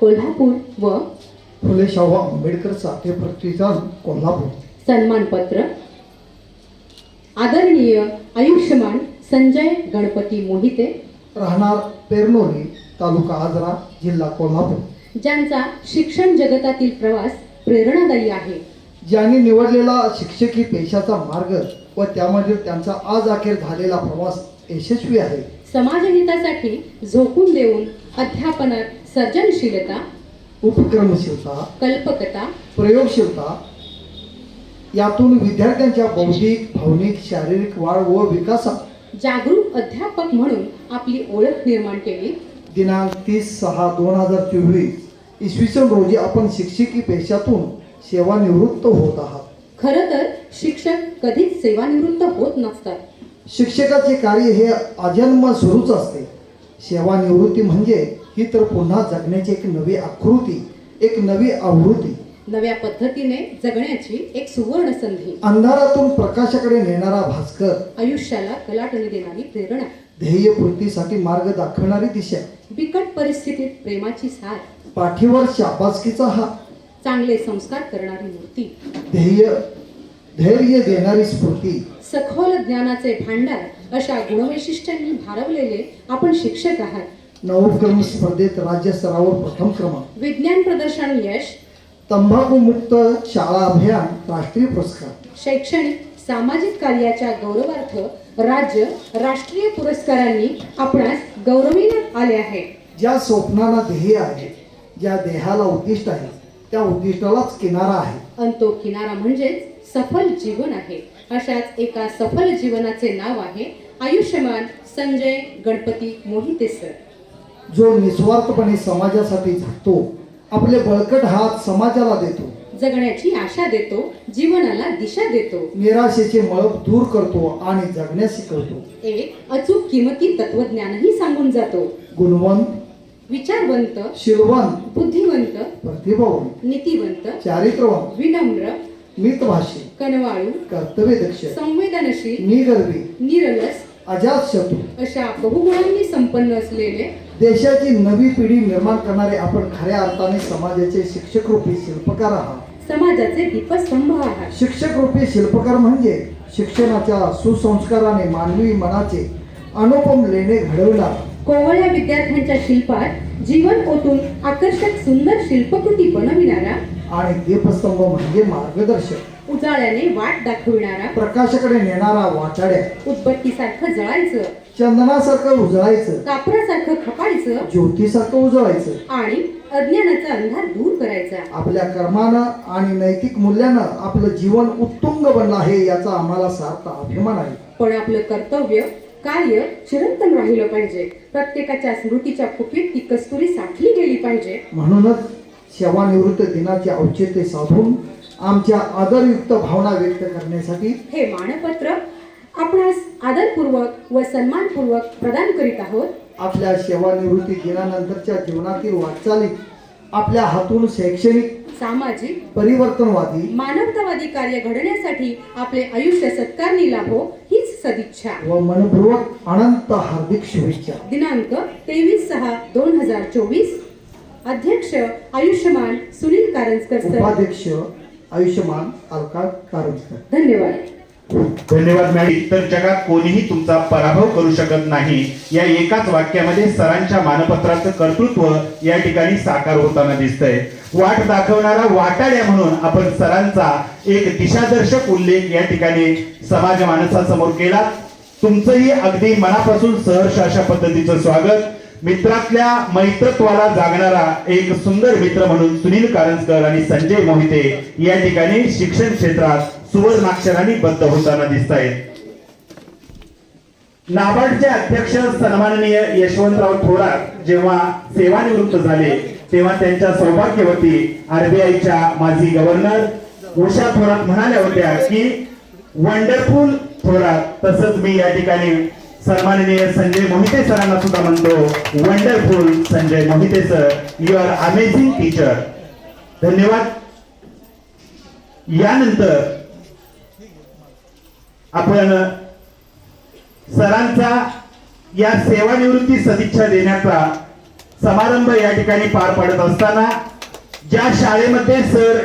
कोल्हापूर व फुले शाहू आंबेडकर साठे प्रतिष्ठान कोल्हापूर. सन्मानपत्र. आदरणीय आयुष्यमान संजय गणपती मोहिते. राहणार पेरनोली तालुका आजरा जिल्हा कोल्हापूर. ज्यांचा शिक्षण जगतातील प्रवास प्रेरणादायी आहे. ज्यांनी निवडलेला शिक्षकी पेशाचा मार्ग व त्यामध्ये त्यांचा आज अखेर झालेला प्रवास यशस्वी आहे. समाजहितासाठी झोकून देऊन अध्यापनात सर्जनशीलता उपक्रमशीलता कल्पकता प्रयोगशीलता यातून विद्यार्थ्यांच्या बौद्धिक भावनिक शारीरिक वाढ व विकासात जागरूक अध्यापक म्हणून आपली ओळख निर्माण केली. दिनांक तीस सहा दोन हजार चोवीस इसवी सन रोजी आपण शिक्षकी पेशातून सेवानिवृत्त होत आहात. खरं तर शिक्षक कधीच सेवानिवृत्त होत नसतात. शिक्षकाचे कार्य हे अजन्म सुरूच असते. सेवानिवृत्ती म्हणजे ही तर पुन्हा जगण्याची एक नवी आकृती एक नवी आवृत्ती. नव्या पद्धतीने जगण्याची एक सुवर्ण संधी. अंधारातून प्रकाशाकडे नेणारा भास्कर. आयुष्याला कलाटणी देणारी प्रेरणा. ध्येयपूर्तीसाठी मार्ग दाखवणारी दिशा. बिकट परिस्थितीत प्रेमाची साथ पाठीवर शाबासकीचा हात. चांगले संस्कार करणारी मूर्ती. ध्येय धैर्य देणारी स्फूर्ती. सखोल ज्ञानाचे भांडार अशा गुणवैशिष्ट्यांनी भारवलेले आपण शिक्षक आहात. नवोपक्रम स्पर्धेत राज्यस्तरावर प्रथम क्रमांक. विज्ञान प्रदर्शन यश. तंबाखूमुक्त शाळा अभियान राष्ट्रीय पुरस्कार. शैक्षणिक सामाजिक कार्याच्या गौरवार्थ राज्य राष्ट्रीय पुरस्कारांनी आपणास गौरविण्यात आले आहे. ज्या स्वप्नाला ध्येय आहे ज्या देहाला उद्दिष्ट आहे त्या उद्दिष्टालाच किनारा आहे. आणि तो किनारा म्हणजेच सफल जीवन आहे. अशाच एका सफल जीवनाचे नाव आहे आयुष्यमान संजय गणपती मोहिते सर. जो निस्वार्थपणे समाजासाठी झटतो आपले बळकट हात समाजाला देतो. जगण्याची आशा देतो जीवनाला दिशा देतो. निराशेचे मळप दूर करतो आणि जगण्यास शिकवतो. एक अचूक किमती तत्वज्ञानही सांगून जातो. गुणवंत विचारवंत शिलवंत बुद्धिवंत प्रतिभावंत नीतिवंत चारित्र्यवंत विनम्र मितभाषी कनवाळू कर्तव्यदक्ष संवेदनशील निगर्वी निरलस अजात शत्रू अशा बहुगुणांनी संपन्न असलेले देशाची नवी पिढी निर्माण करणारे आपण खऱ्या अर्थाने समाजाचे शिक्षक रूपी शिल्पकार आहात. समाजाचे दीपस्तंभ आहात. शिक्षक रूपी शिल्पकार म्हणजे शिक्षणाच्या सुसंस्काराने मानवी मनाचे अनुपम लेणे घडवणार कोवळ्या विद्यार्थ्यांच्या शिल्पात जीवन ओतून आकर्षक सुंदर शिल्पकृती बनविणारा आणि दीपस्तंभ म्हणजे मार्गदर्शक. उजाळ्याने वाट दाखविणारा प्रकाशाकडे नेणारा वाटाड्या उदबत्तीसारखं जळायचं चंदनासारखं उजळायचं. कापरासारखं खपायचं ज्योतीसारखं उजळायचं. आणि अज्ञानाचा अंधार दूर करायचा. आपल्या कर्मानं आणि नैतिक मूल्यानं आपलं जीवन उत्तुंग बनलं आहे याचा आम्हाला सार्थ अभिमान आहे. पण आपलं कर्तव्य कार्य चिरंतन राहिलं पाहिजे. प्रत्येकाच्या स्मृतीच्या कुपीत ती कस्तुरी साठली गेली पाहिजे. म्हणूनच सेवानिवृत्त दिनाचे औचित्य साधून आमच्या आदरयुक्त भावना व्यक्त करण्यासाठी हे मानपत्र आपणास आदरपूर्वक व सन्मानपूर्वक प्रदान करीत आहोत. आपल्या सेवानिवृत्ती दिनानंतरच्या जीवनातील वाटचालीत आपल्या हातून शैक्षणिक सामाजिक परिवर्तनवादी मानवतावादी कार्य घडण्यासाठी आपले आयुष्य सत्कारणी लाभो हीच सदिच्छा. व मनपूर्वक अनंत हार्दिक शुभेच्छा. दिनांक तेवीस सहा दोन हजार चोवीस. अध्यक्ष आयुष्यमान सुनील कारंजकर सर. उपाध्यक्ष आयुष्यमान अलका कारंजकर. धन्यवाद. धन्यवाद मॅडम. तर जगात कोणीही तुमचा पराभव करू शकत नाही. या एकाच वाक्यामध्ये सरांच्या मानपत्राचं कर्तृत्व या ठिकाणी साकार होताना दिसतंय. वाट दाखवणारा वाटाड्या म्हणून आपण सरांचा एक दिशादर्शक उल्लेख या ठिकाणी समाज माणसासमोर केला. तुमचंही अगदी मनापासून सहर्ष अशा पद्धतीचं स्वागत. मित्रातल्या मैत्रत्वाला जागणारा एक सुंदर मित्र म्हणून सुनील कारंजकर आणि संजय मोहिते या ठिकाणी शिक्षण क्षेत्रात सुवर्णाक्षरांनी बद्ध होताना दिसत आहेत नाबार्डचे अध्यक्ष सन्माननीय यशवंतराव थोरात जेव्हा सेवानिवृत्त झाले तेव्हा त्यांच्या सौभाग्यवती आरबीआयच्या माजी गव्हर्नर उषा थोरात म्हणाल्या होत्या की वंडरफुल थोरात तसंच मी या ठिकाणी सन्माननीय संजय मोहिते सरांना सुद्धा म्हणतो wonderful Sanjay Mohite sir you are amazing teacher धन्यवाद. यानंतर आपण सरांचा या सेवानिवृत्ती सदिच्छा देण्याचा समारंभ या ठिकाणी पार पडत असताना ज्या शाळेमध्ये सर